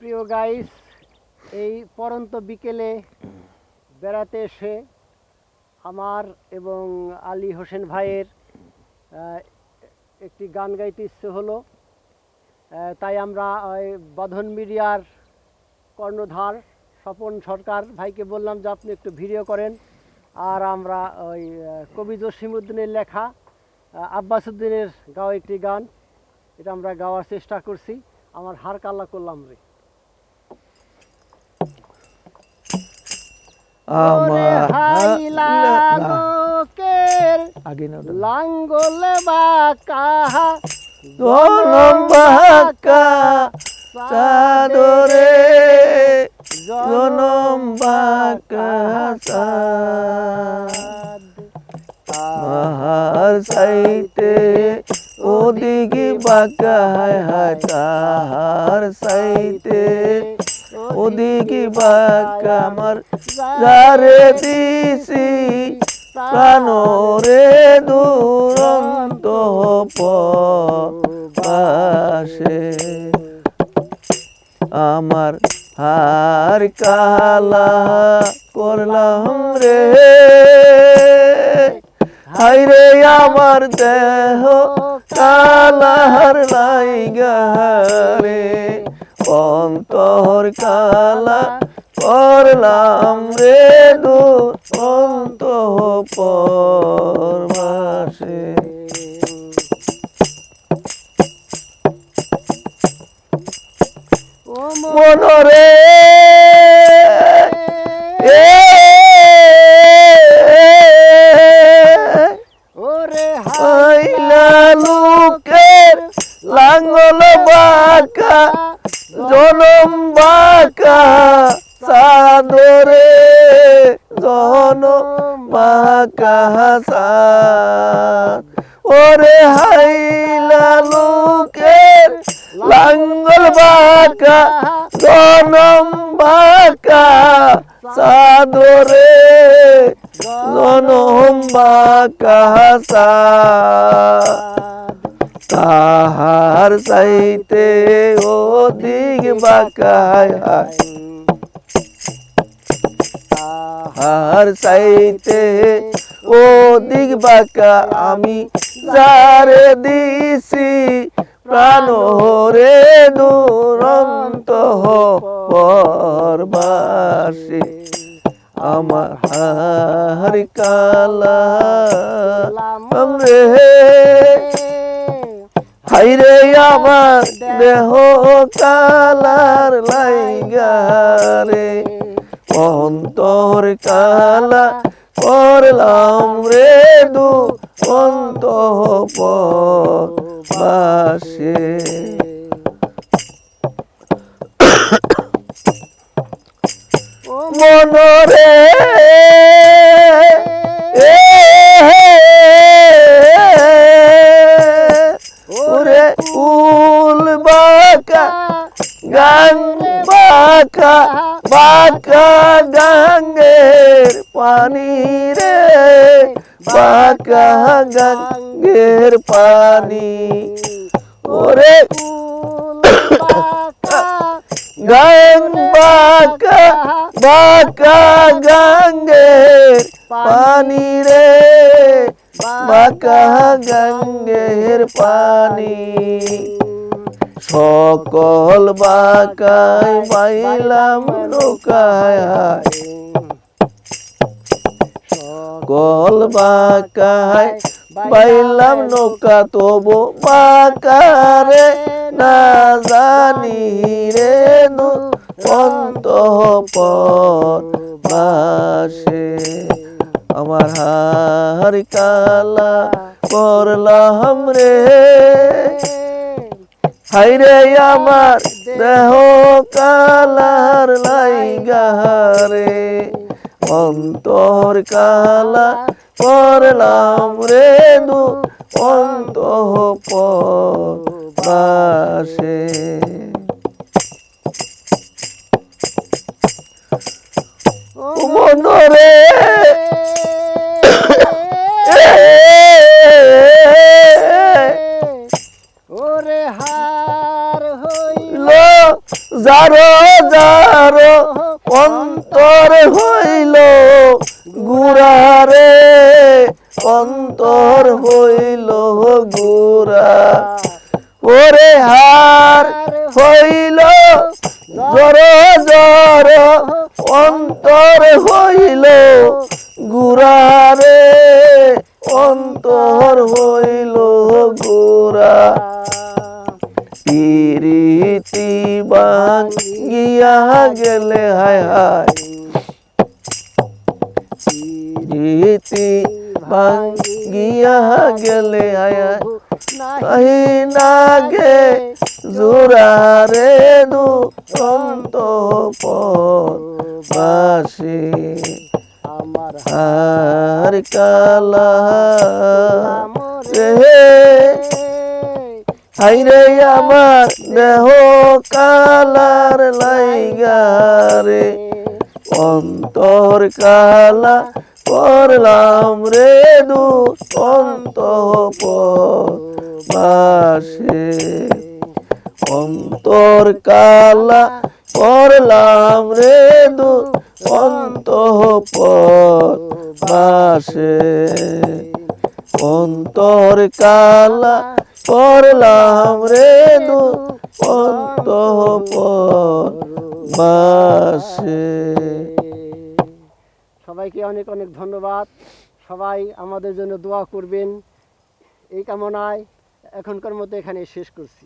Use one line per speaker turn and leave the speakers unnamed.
প্রিয় গাইস, এই পরন্ত বিকেলে বেড়াতে এসে আমার এবং আলী হোসেন ভাইয়ের একটি গান গাইতে ইচ্ছে হলো। তাই আমরা, ওই বাঁধন মিডিয়ার কর্ণধার স্বপন সরকার ভাইকে বললাম যে আপনি একটু ভিডিও করেন। আর আমরা ওই কবি জসিমুদ্দিনের লেখা আব্বাসুদ্দিনের গাওয়া একটি গান, এটা আমরা গাওয়ার চেষ্টা করছি। আমার হার কাল্লা করলাম রে। লাঙ্গল বাঁকা
জনম বাঁকা জনম সাইতে বাঁকা হায় হায় তাহার সাইতে, ওদিকে বাঁকা আমার যারে দিছি প্রাণ রে দুরন্ত পাশে আমার হার কালা করলাম রে হাই রে আমার দেহ কালার লাইগা রে অন্তর কালা করলাম রে দু অন্ত পরমাসে মনরে জনম বাঁকা চাঁদ ওরে হাইলা লোকের লাঙ্গল বাঁকা, জনম বাঁকা, চাদরে জনম বাঁকা চাঁদ তাহার চাইতে অধিক বাঁকায় তাহার চাইতে অধিক বাঁকা আমি যারে দিছি, প্রাণ রে দুরন্ত পরবাসী আমার হার কালা রে। আমার দেহ কালার লাইগারে অন্তর কালা করলাম রে দু অন্ত পাশে মনরে বাঁকা গাঙ্গের পানি রে বাঁকা গাঙ্গের পানি। ওরে গাং বাঁকা বাঁকা গাঙ্গের পানি রে বাঁকা গাঙ্গের পানি। সকল বাকায় পাইলাম নৌকায়। সকল বাকায় পাইলাম নৌকা, তবু বাঁকারে না জানি রে অন্ত পাশে আমার হার কালা করলাম রে। হাইরে আমার দেহ। কালার লাইগারে অন্তর কালা করলাম রে দু অন্ত পাশে মনরে যারো যারো, অন্তর হইল গুড়ারে, অন্তর হইল গুড়া। ওরে হার হইল জর জর অন্তর হইল গুড়ারে, অন্তর হইল গুড়া। পিরিতি বাঙ্গিয়া গেলে হায় হায়। পিরিতি বাঙ্গিয়া গেলে হায় তাই নাগে জোরারে দু অন্ত পাশে
আমার
আর কালা রে হাইরে আমার দেহ কালার লাইগারে অন্তর কালা করলাম রে দু অন্ত বাসে অন্তর কালা করলাম রে দু অন্ত বাসে অন্তর কালা পড়লাম রে দু অন্ত
সবাইকে অনেক অনেক ধন্যবাদ। সবাই আমাদের জন্য দোয়া করবেন। এই কামনায় এখনকার মতো এখানে শেষ করছি।